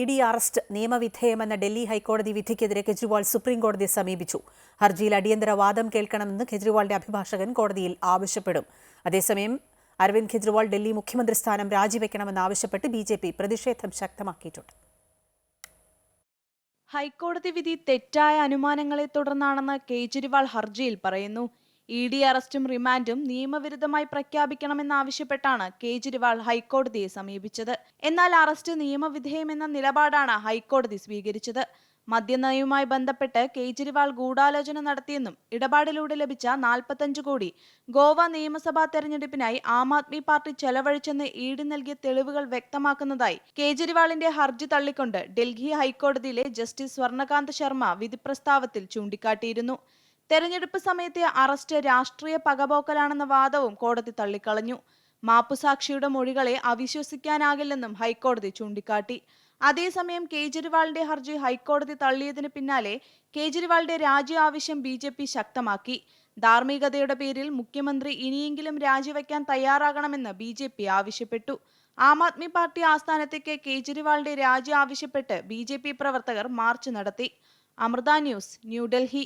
E D arrest നിയമവിധേയമെന്ന ഡൽഹി ഹൈക്കോടതി വിധിക്കെതിരെ കെജ്രിവാൾ സുപ്രീംകോടതിയെ സമീപിച്ചു. ഹർജിയിൽ അടിയന്തര വാദം കേൾക്കണമെന്ന് കെജ്രിവാളിന്റെ അഭിഭാഷകൻ കോടതിയിൽ ആവശ്യപ്പെടും. അതേസമയം അരവിന്ദ് കെജ്രിവാൾ ഡൽഹി മുഖ്യമന്ത്രി സ്ഥാനം രാജിവെക്കണമെന്നാവശ്യപ്പെട്ട് ബി ജെ പി പ്രതിഷേധം ശക്തമാക്കിയിട്ടുണ്ട്. ഹൈക്കോടതി വിധി തെറ്റായ അനുമാനങ്ങളെ തുടർന്നാണെന്ന് കേജ്രിവാൾ ഹർജിയിൽ പറയുന്നു. ഇ ഡി അറസ്റ്റും റിമാൻഡും നിയമവിരുദ്ധമായി പ്രഖ്യാപിക്കണമെന്നാവശ്യപ്പെട്ടാണ് കേജ്രിവാൾ ഹൈക്കോടതിയെ സമീപിച്ചത്. എന്നാൽ അറസ്റ്റ് നിയമവിധേയമെന്ന നിലപാടാണ് ഹൈക്കോടതി സ്വീകരിച്ചത്. മദ്യനയവുമായി ബന്ധപ്പെട്ട് കേജ്രിവാൾ ഗൂഢാലോചന നടത്തിയെന്നും ഇടപാടിലൂടെ ലഭിച്ച നാൽപ്പത്തഞ്ച് കോടി ഗോവ നിയമസഭാ തെരഞ്ഞെടുപ്പിനായി ആം ആദ്മി പാർട്ടി ചെലവഴിച്ചെന്ന് ഡി നൽകിയ തെളിവുകൾ വ്യക്തമാക്കുന്നതായി കേജ്രിവാളിന്റെ ഹർജി തള്ളിക്കൊണ്ട് ഡൽഹി ഹൈക്കോടതിയിലെ ജസ്റ്റിസ് സ്വർണകാന്ത് ശർമ്മ വിധിപ്രസ്താവത്തിൽ ചൂണ്ടിക്കാട്ടിയിരുന്നു. തെരഞ്ഞെടുപ്പ് സമയത്തെ അറസ്റ്റ് രാഷ്ട്രീയ പകപോക്കലാണെന്ന വാദവും കോടതി തള്ളിക്കളഞ്ഞു. മാപ്പുസാക്ഷിയുടെ മൊഴികളെ അവിശ്വസിക്കാനാകില്ലെന്നും ഹൈക്കോടതി ചൂണ്ടിക്കാട്ടി. അതേസമയം കേജ്രിവാളിന്റെ ഹർജി ഹൈക്കോടതി തള്ളിയതിന് പിന്നാലെ കേജ്രിവാളിന്റെ രാജി ആവശ്യം ബി ജെ പി ശക്തമാക്കി. ധാർമ്മികതയുടെ പേരിൽ മുഖ്യമന്ത്രി ഇനിയെങ്കിലും രാജിവെക്കാൻ തയ്യാറാകണമെന്ന് ബി ജെ പി ആവശ്യപ്പെട്ടു. ആം ആദ്മി പാർട്ടി ആസ്ഥാനത്തേക്ക് കേജ്രിവാളിന്റെ രാജി ആവശ്യപ്പെട്ട് ബി ജെ പി പ്രവർത്തകർ മാർച്ച് നടത്തി. അമൃത ന്യൂസ് ന്യൂഡൽഹി.